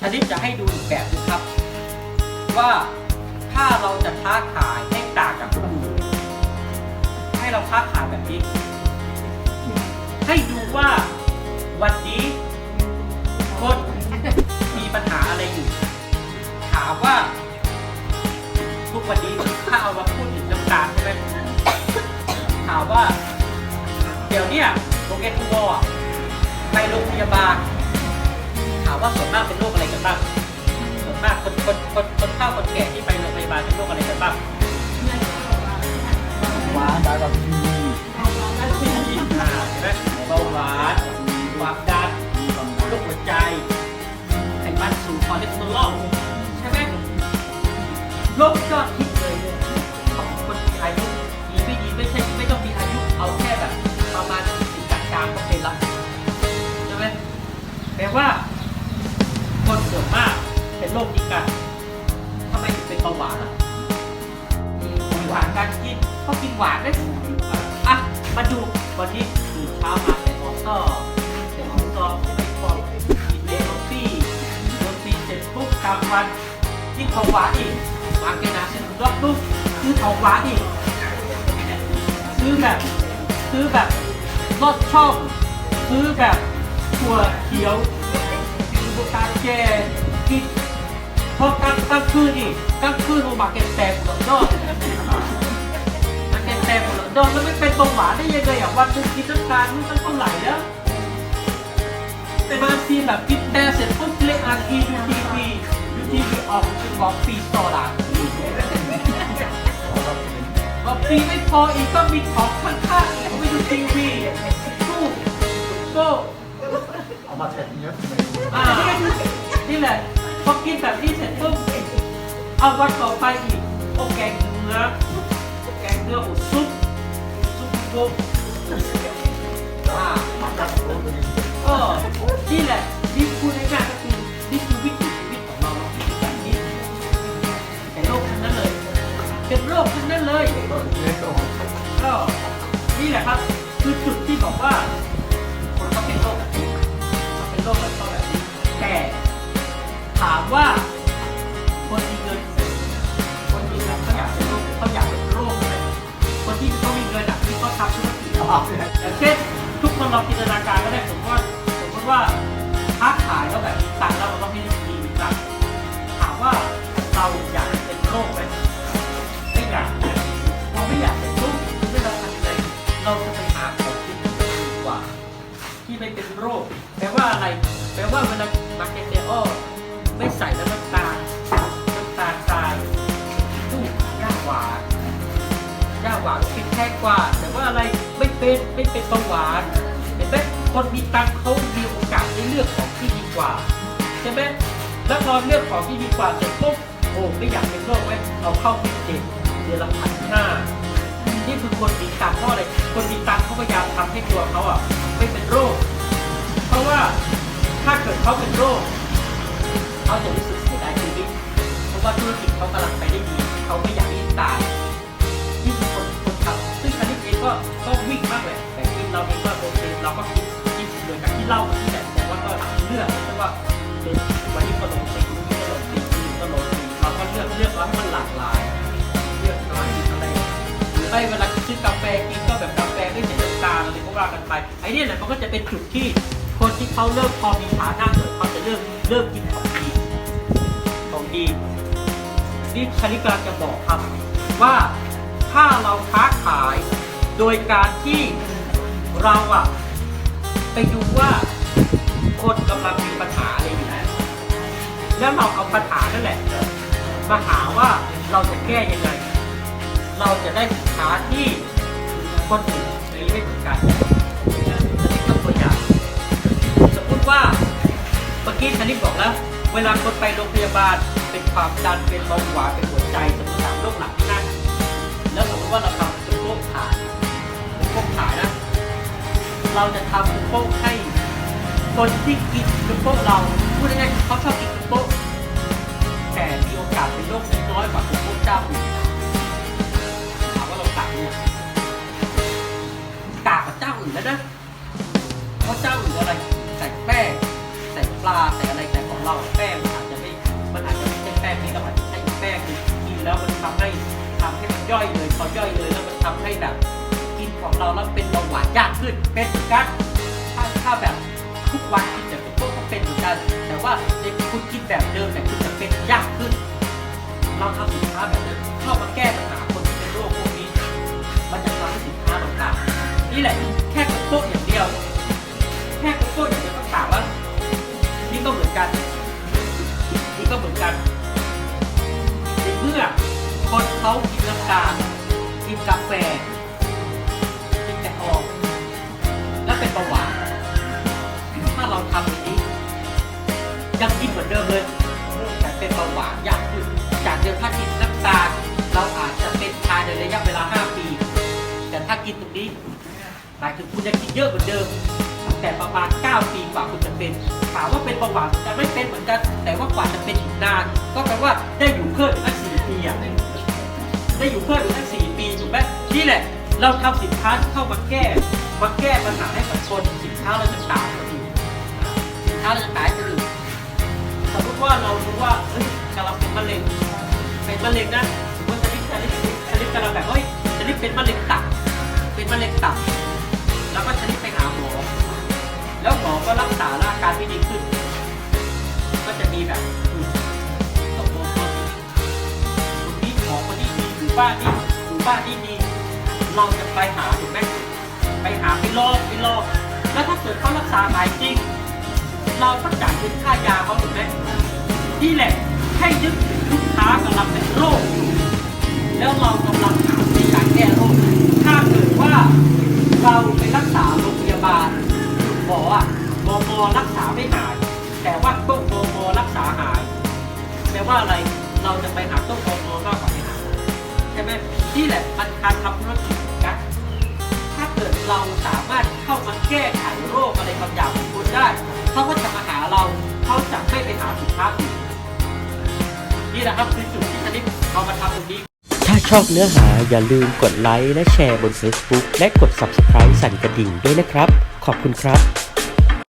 ชนิดจะให้ดูอีกแบบนึงครับ ว่าถ้าเราจะค้าขายให้ต่างจากคนอื่นให้เราค้าขายแบบนี้ ให้ดูว่าวันนี้คนมีปัญหาอะไรอยู่ ถามว่า ทุกวันนี้ถ้าเอามาพูดถึงน้ำตาลใช่ไหมถามว่า เดี๋ยวเนี้โรงเรียนทุกวอไปโรงพยาบาล ถามว่าส่วนมากเป็นโรค กันบ้างส่วนมากคนคนคนคนเฒ่าคนแก่ที่ไปโรงพยาบาลเป็นโรคอะไรกันบ้างหวานได้แบบมีอ่าเห็นไหมเบาหวานความดันโรคหัวใจไขมันสูงคอเลสเตอรอลใช่ไหมโรคยอดฮิตเลยเนี่ของคนมีอายุดีไม่ดีไม่ใช่ไม่ต้องมีอายุเอาแค่แบบประมาณสิบกลางๆก็เป็นละใช่ไหมแปลว่า รคนี้กันทำไมถึงเป็นเบาหวานอะหวานการกินเขากินหวานได้ถูกอะมาดูวันนี้ตื่นเช้ามาเป็นออโต้เป็นออโต้ไม่พอกินเลโรตี้โรตีเสร็จปุ๊บกลางวันกินของหวานอีกมาเกนาเซ็นรอบลูกซื้อของหวานอีกซื้อแบบซื้อแบบรสช่องซื้อแบบถั่วเขียวบุตาเจกิน พอกลางกลางคืนอีกกลางคืนโอมาเก็ตแตกหมดยอดมาเก็ตแตกหมดยอดแล้วไม่เป็นเบาหวานได้ยังไงอะวันหนึงกินน้ำตาลมันตั้งเท่าไหร่แล้วแต่บางทีแบบกินแต่เสร็จปุ๊บเล่นอาร์ทีดูทีวีดูทีวีออกคือบอกปีต่อหลังบอกปีไม่พออีกต้องมีของข้างๆอีกไปดูทีวีตู้โก้เอามาแทนเยอะไหมอ่านี่แหละ พอกินแบบนี้เสร็จปุ๊บเอาวันต่อไปอีกโอแกงเนื้อแกงเนื้ออุซุปซุปโกอ่ามาจับโรตีก็นี่แหละนี่พูดง่ายๆก็คือนี่คือวิถีชีวิตของเราแบบนี้เป็นโรคทั้งนั้นเลยเป็นโรคทั้งนั้นเลยก็นี่แหละครับ คือจุดที่บอกว่าคนเขาเป็นโรคแบบนี้เขาเป็นโรคแบบามว่า คนมีเงินคนมีเงินเขาอยากเป็นโรคเขาอยากเป็นโรคไหมคนที่เขามีเงินอะที่เขาทำธุรกิจชอบเลยอย่างเช่นทุกคนเราจินตนาการก็ได้ผมว่าสมมติว่าค้าขายแล้วแบบตังค์แล้วเราต้องให้ดีมีตังค์ถามว่าเราอยากเป็นโรคไหมไม่อยากเราไม่อยากเป็นโรคไม่เราทำยังไงเราจะไปหาของที่ดีกว่า ที่ไม่เป็นโรคแปลว่าอะไรแปลว่าเวลามาเก็ตเดอร์ ไม่ใส่น้ำตาลน้ำตาลทรายตู้ย่าหวานย่าหวานกินแค่กว่า แต่ว่าอะไรไม่เป็นไม่เป็นเบาหวานเห็นไหมคนมีตังค์เขามีโอกาสได้เลือกของที่ดีกว่าใช่ไหมแล้วพอเลือกของที่ดีกว่าเสร็จปุ๊บโอ้ไม่อยากเป็นโรคไว้เอาเข้าฟิตเนสเดือนละพันห้านี่คือคนมีตังค์เพราะอะไรคนมีตังค์เขาพยายามทำให้ตัวเขาอะไม่เป็นโรค เพราะว่าถ้าเกิดเขาเป็นโรค ป็นวันนี้ก็ลงสีวันนี้ก็ลงสีวันนี้ก็ลงสีเราก็เลือกเลือกแล้วให้มันหลากหลาย เลือกน้อยกินอะไรหรือไม่เวลาซื้อกาแฟกินก็แบบกาแฟไม่ใส่น้ำตาลอะไรก็ว่ากันไปไอ้นี่แหละมันก็จะเป็นจุดที่คนที่เขาเริ่มพอมีฐานะหน่อยเขาจะเริ่มเริ่มกินของดีของดีนี่คณิกาจะบอกครับว่าถ้าเราค้าขายโดยการที่เราอะไปดูว่าคนกำลังมีปัญหา แล้วเราเอาปัญหานั่นแหละมาหาว่าเราจะแก้ยังไง เราจะได้สินค้าที่คนอื่นมีไม่เหมือนกันอันนี้ก็ตัวอย่างสมมติว่าเมื่อกี้ชนิดบอกแล้ว เวลาคนไปโรงพยาบาลเป็นความดันเป็นเบาหวานเป็นหัวใจสมมติสามโรคหลักที่นั่นแล้วสมมติว่าเราทำเป็นโรคถ่านโรคถ่ายนะ เราจะทำเป็นโรคให้คนที่กินเป็นโรคเราพูดง่ายๆเขาชอบกิน โรคแต่มีโอกาสเป็นโรคที่น้อยกว่าเป็นโรคเจ้าอื่นถามว่าเราต่างเนี่ยต่างกับเจ้าอื่นแล้วนะเพราะเจ้าอื่นอะไรใส่แป้งใส่ปลาใส่อะไรแต่ของเราแป้งป้งนี้เราอาจจะใช้อีกแป้งหนึงกินแล้วมันทำให้ทำให้มันย่อยเลยพอย่อยเลยแล้วมันทำให้แบบกินของเราแล้วเป็นเบาหวานยากขึ้นเป็นกันถ้าถ้าแบบทุกวันกินแบบพวกก็เป็นเหมือนกัน แต่ว่าในคุณกินแบบเดิมเนี่ยคุณจะเป็นยากขึ้น เราทำสินค้าแบบนั้นเข้ามาแก้ปัญหาคนที่เป็นโรคพวกนี้ มันจะทำให้สินค้าเราต่างนี่แหละแค่กระโปงอย่างเดียว แค่กระโปงอย่างเดียวก็ต่างว่านี่ก็เหมือนกันนี่ก็เหมือนกันในเมื่อคนเขากินน้ำตาลกินกาแฟ มือนเดิมเลยแต่เป็นเบาหวานยากขึ้นจากเดิมถ้ากินน้ำตาลเราอาจจะเป็นภาในระยะเวลา 5 ปี แต่ถ้ากินตรงนี้หมายถึงคุณจะกินเยอะเหมือนเดิมแต่ประมาณ 9 ปีกว่าคุณจะเป็นถามว่าเป็นเบาหวานจะไม่เป็นเหมือนกัน แต่ว่ากว่าจะเป็นอีกนาน ก็แปลว่าได้อยู่เพิ่มอีกตั้ง4ปีอะได้อยู่เพิ่มอีกตั้ง4ปีถูกไหมนี่แหละ เราทำสินค้าที่เข้ามาแก้มาแก้ปัญหาให้กับคนสินค้าเราจะต่างกันอยู่สินค้าเราจะขายกันอยู่ มมติว่าเรารู้ว่าเฮ้ยกำลังเป็นมะเร็งเป็นมะเร็งนะสมมติชนิดชนิดชนิดกำลังแบบเฮ้ยชนิดเป็นมะเร็งตับเป็นมะเร็งตับแล้วก็ชนิดไปหาหมอแล้วหมอก็รักษาแล้วอาการไม่ดีขึ้น ก็จะมีแบบตกลงคนนี้คนนี้หมอคนนี้ดีอยู่บ้านนี้อยู่บ้านนี้ดีเราจะไปหาถูกไหมไปหาไปลอกไปลอกแล้วถ้าเกิดเขารักษาหายจริง เราต้องจ่ายเงินค่ายาเขาถูกไหมนี่แหละให้ยึดถึงลูกค้ากำลังเป็นโรคอยู่แล้วเรากำลังหาในการแก้โรคถ้าเกิดว่าเราไปรักษาโรงพยาบาลหมออะมมรักษาไม่หายแต่ว่าต้องมมรักษาหายแปลว่าอะไรเราจะไปหาต้องมมมากกว่าไม่หายใช่ไหมนี่แหละมันการทำธุรกิจนะถ้าเกิดเราสามารถเข้ามาแก้ไขโรคอะไรบางอย่างของคุณได้ เขาก็จะมาหาเราเขาจะไม่ไปหาสินค้าอื่นนี่แหละครับคือจุดที่ชนิดเอามาทำตรงนี้ถ้าชอบเนื้อหาอย่าลืมกดไลค์และแชร์บน Facebook และกด Subscribe สั่นกระดิ่งด้วยนะครับ ขอบคุณครับ